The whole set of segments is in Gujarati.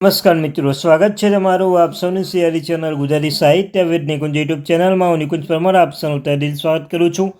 નમસ્કાર મિત્રો, સ્વાગત છે તમારું આપ સૌની સિયારી ચેનલ ગુજરાતી સાહિત્ય વેદ નિકુંજ યુટ્યુબ ચેનલમાં. હું નિકુંજ પરમાર, આપ સૌનું તહેદિલ સ્વાગત કરું છું.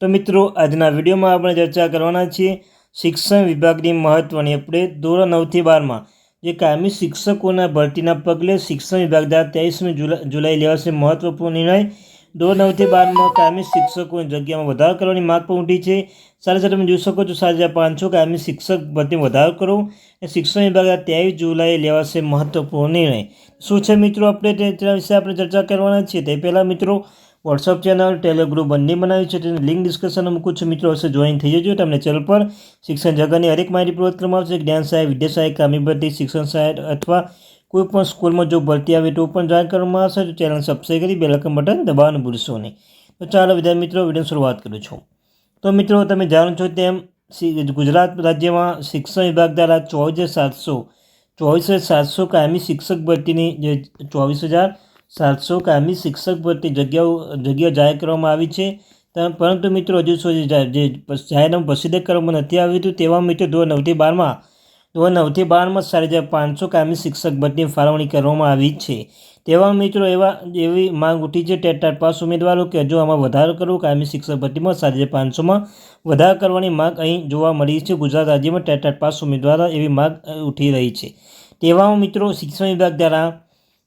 તો મિત્રો, આજના વિડીયોમાં આપણે ચર્ચા કરવાના છીએ શિક્ષણ વિભાગની મહત્ત્વની અપડેટ ધોરણ નવથી બારમાં. જે કાયમી શિક્ષકોના ભરતીના પગલે શિક્ષણ વિભાગ દ્વારા ત્રેવીસમી જુલાઈ લેવાશે મહત્વપૂર્ણ નિર્ણય. ધોરણ નવથી બારમાં કાયમી શિક્ષકોની જગ્યામાં વધારો કરવાની માગ પણ ઉઠી છે. સાથે સાથે તમે જોઈ શકો છો સાત હજાર પાંચસો કાયમી શિક્ષક ભરતી વધારો કરો. અને શિક્ષણ વિભાગ ત્રેવીસ જુલાઈએ લેવાશે મહત્વપૂર્ણ નિર્ણય. શું છે મિત્રો આપણે તેના વિશે આપણે ચર્ચા કરવાના છીએ? તે પહેલાં મિત્રો વોટ્સઅપ ચેનલ ટેલિગ્રુપ બંને બનાવ્યું છે. તેની લિંક ડિસ્કશનમાં મૂકું છું. મિત્રો, હશે જોઈન થઈ જજો. તમને ચેનલ પર શિક્ષણ જગતની હરેક માહિતી પૂર્વક કરવામાં આવશે. જ્ઞાન સહાય, વિદ્યા સહાય કામી ભરતી શિક્ષણ સહાય અથવા કોઈ પણ સ્કૂલમાં જો ભરતી આવે તો પણ જાણ કરવામાં આવશે. તો ચેનલ સબસ્ક્રાઈબ કરી બેલકન બટન દબાવવાનું ભૂલશો નહીં. તો ચાલો વિદ્યાર્થી મિત્રો વીડિયો શરૂઆત કરું છું. તો મિત્રો, તમે જાણો છો તેમ ગુજરાત રાજ્યમાં શિક્ષણ વિભાગ દ્વારા ચોવીસ હજાર સાતસો, ચોવીસ હજાર સાતસો કાયમી શિક્ષક ભરતીની જે ચોવીસ હજાર સાતસો કાયમી શિક્ષક ભરતી જગ્યાઓ, જગ્યા જાહેર કરવામાં આવી છે. પરંતુ મિત્રો, હજુ સુધી જે જાહેરનામું પ્રસિદ્ધ કરવામાં નથી આવ્યું હતું તેવા મિત્રો ધોરણ નવથી બારમાં ધોરણ નવથી બારમાં ચાર હજાર પાંચસો કાયમી શિક્ષક ભરતીની ફાળવણી કરવામાં આવી છે. તેવા મિત્રો એવા, એવી માંગ ઉઠી છે ટેટાટ પાસ ઉમેદવારો કે હજુ આમાં વધારો કરવો, કાયમી શિક્ષક ભરતીમાં સાડી હજાર પાંચસોમાં વધારો કરવાની માંગ અહીં જોવા મળી છે. ગુજરાત રાજ્યમાં ટેટાટ પાસ ઉમેદવારો એવી માંગ ઉઠી રહી છે. તેવામાં મિત્રો શિક્ષણ વિભાગ દ્વારા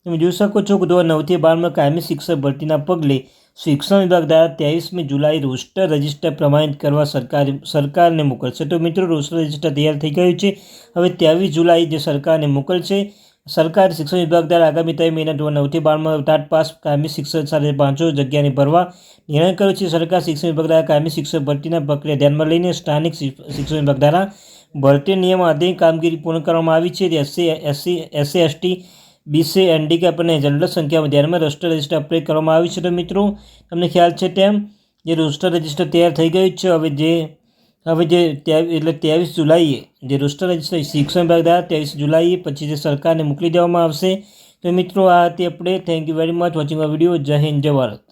તમે જોઈ શકો છો કે ધોરણ નવથી બારમાં કાયમી શિક્ષક ભરતીના પગલે શિક્ષણ વિભાગ દ્વારા ત્રેવીસમી જુલાઈ રોસ્ટર રજિસ્ટર પ્રમાણિત કરવા સરકાર સરકારને મોકલશે. તો મિત્રો, રોસ્ટર રજિસ્ટર તૈયાર થઈ ગયું છે. હવે ત્રેવીસ જુલાઈ જે સરકારને મોકલશે, સરકાર શિક્ષણ વિભાગ દ્વારા આગામી ત્રણ મહિના ધોરણ નવથી બારમાં ટાટ પાસ કાયમી શિક્ષક સાથે પાંચસો જગ્યાને ભરવા નિર્ણય કર્યો છે. સરકાર શિક્ષણ વિભાગ દ્વારા કાયમી શિક્ષક ભરતીના પ્રક્રિયા ધ્યાનમાં લઈને સ્થાનિક શિક્ષણ વિભાગ દ્વારા ભરતી નિયમ આધીન કામગીરી પૂર્ણ કરવામાં આવી છે. SC SC SC ST BC handicap અને જનરલ સંખ્યામાં ધ્યાનમાં રોસ્ટર રજિસ્ટર અપડેટ કરવામાં આવ્યું છે તો મિત્રો, તમને ખ્યાલ છે તેમ, જે રોસ્ટર રજિસ્ટર તૈયાર થઈ ગયું છે, હવે જે હવે જે એટલે ત્રેવીસ જુલાઈએ, જે રોસ્ટર રજિસ્ટર શિક્ષણ વિભાગ દ્વારા ત્રેવીસ જુલાઈએ પછી જે સરકારને મોકલી દેવામાં આવશે. તો મિત્રો, આ હતી update thank you very much watching a video જય હિન્દ, જય ભારત.